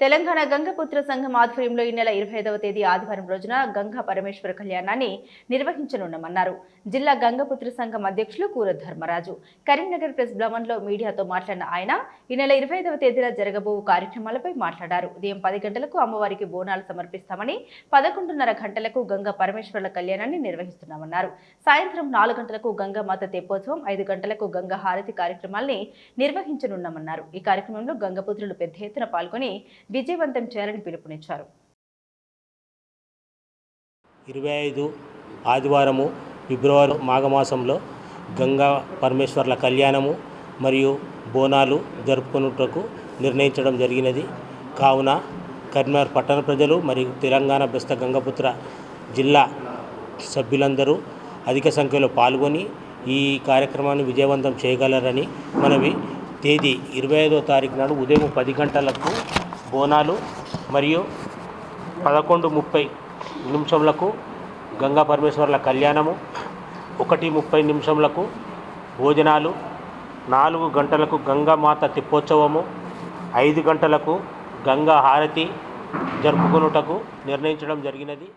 తెలంగాణ గంగపుత్ర సంఘం ఆధ్వర్యంలో ఈ నెల ఇరవై ఐదవ తేదీ ఆదివారం రోజున గంగా పరమేశ్వర కళ్యాణాన్ని నిర్వహించనున్నామన్నారు. జిల్లా గంగపుత్ర సంఘం అధ్యక్షులు కూర ధర్మరాజు. కరీంనగర్ ప్రెస్ భవన్లో మీడియాతో మాట్లాడిన ఆయన ఈ నెల ఇరవై ఐదవ తేదీన జరగబో కార్యక్రమాలపై మాట్లాడారు. ఉదయం పది గంటలకు అమ్మవారికి బోనాలు సమర్పిస్తామని పదకొండున్నర గంటలకు గంగా పరమేశ్వరుల కళ్యాణాన్ని నిర్వహిస్తున్నామన్నారు. సాయంత్రం నాలుగు గంటలకు గంగామాత తెప్పోత్సవం ఐదు గంటలకు గంగా హారతి కార్యక్రమాల్ని నిర్వహించనున్నామన్నారు. ఈ కార్యక్రమంలో గంగపుత్రులు పెద్ద ఎత్తున పాల్గొని విజయవంతం చేయాలని పిలుపునిచ్చారు. ఇరవై ఐదు ఆదివారము ఫిబ్రవరి మాఘమాసంలో గంగా పరమేశ్వర్ల కళ్యాణము మరియు బోనాలు జరుపుకొనుటకు నిర్ణయించడం జరిగినది. కావున కరీంనగర్ పట్టణ ప్రజలు మరియు తెలంగాణ బెస్త గంగపుత్ర జిల్లా సభ్యులందరూ అధిక సంఖ్యలో పాల్గొని ఈ కార్యక్రమాన్ని విజయవంతం చేయగలరని మనవి. తేదీ ఇరవై ఐదో తారీఖు నాడు ఉదయం పది గంటలకు బోనాలు మరియు పదకొండు ముప్పై నిమిషంలకు గంగా పరమేశ్వర్ల కళ్యాణము ఒకటి ముప్పై నిమిషంలకు భోజనాలు నాలుగు గంటలకు గంగామాత తిప్పోత్సవము ఐదు గంటలకు గంగా హారతి జరుపుకొనుటకు నిర్ణయించడం జరిగినది.